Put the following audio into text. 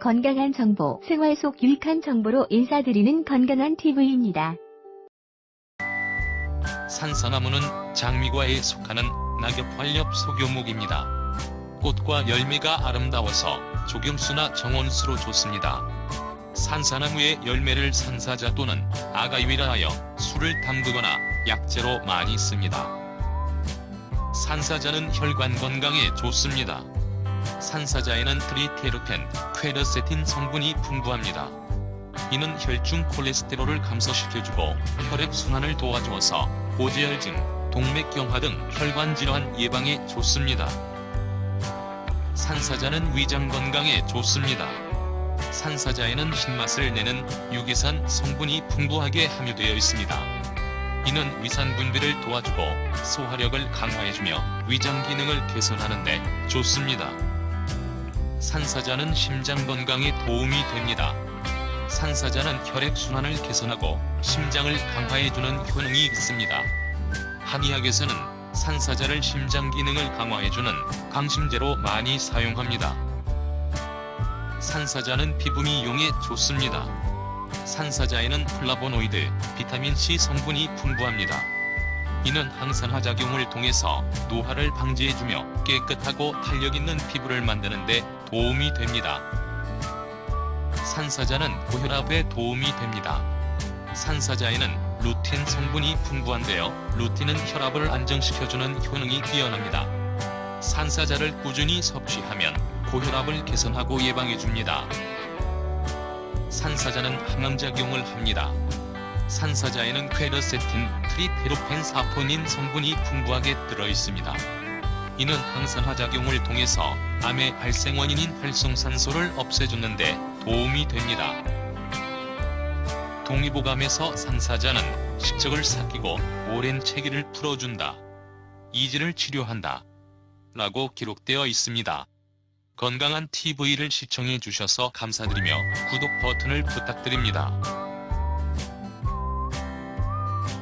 건강한 정보, 생활 속 유익한 정보로 인사드리는 건강한 TV입니다. 산사나무는 장미과에 속하는 낙엽환엽 소교목입니다. 꽃과 열매가 아름다워서 조경수나 정원수로 좋습니다. 산사나무의 열매를 산사자 또는 아가유이라 하여 술을 담그거나 약재로 많이 씁니다. 산사자는 혈관 건강에 좋습니다. 산사자에는 트리테르펜, 퀘르세틴 성분이 풍부합니다. 이는 혈중 콜레스테롤을 감소시켜주고 혈액 순환을 도와주어서 고지혈증, 동맥경화 등 혈관 질환 예방에 좋습니다. 산사자는 위장 건강에 좋습니다. 산사자에는 신맛을 내는 유기산 성분이 풍부하게 함유되어 있습니다. 이는 위산 분비를 도와주고 소화력을 강화해주며 위장 기능을 개선하는데 좋습니다. 산사자는 심장 건강에 도움이 됩니다. 산사자는 혈액 순환을 개선하고 심장을 강화해주는 효능이 있습니다. 한의학에서는 산사자를 심장 기능을 강화해주는 강심제로 많이 사용합니다. 산사자는 피부 미용에 좋습니다. 산사자에는 플라보노이드, 비타민C 성분이 풍부합니다. 이는 항산 화 작용을 통해서 노화를 방지해주며 깨끗하고 탄력 있는 피부를 만드는 데 도움이 됩니다. 산사자는 고혈압에 도움이 됩니다. 산사자에는 루틴 성분이 풍부한데요. 루틴은 혈압을 안정시켜주는 효능이 뛰어납니다. 산사자를 꾸준히 섭취하면 고혈압을 개선하고 예방해줍니다. 산사자는 항암작용을 합니다. 산사자에는 퀘르세틴, 트리테로펜 사포닌 성분이 풍부하게 들어있습니다. 이는 항산화 작용을 통해서 암의 발생 원인인 활성산소를 없애주는데 도움이 됩니다. 동의보감에서 산사자는 식적을 삭히고 오랜 체기를 풀어준다. 이질을 치료한다. 라고 기록되어 있습니다. 건강한 TV를 시청해 주셔서 감사드리며 구독 버튼을 부탁드립니다.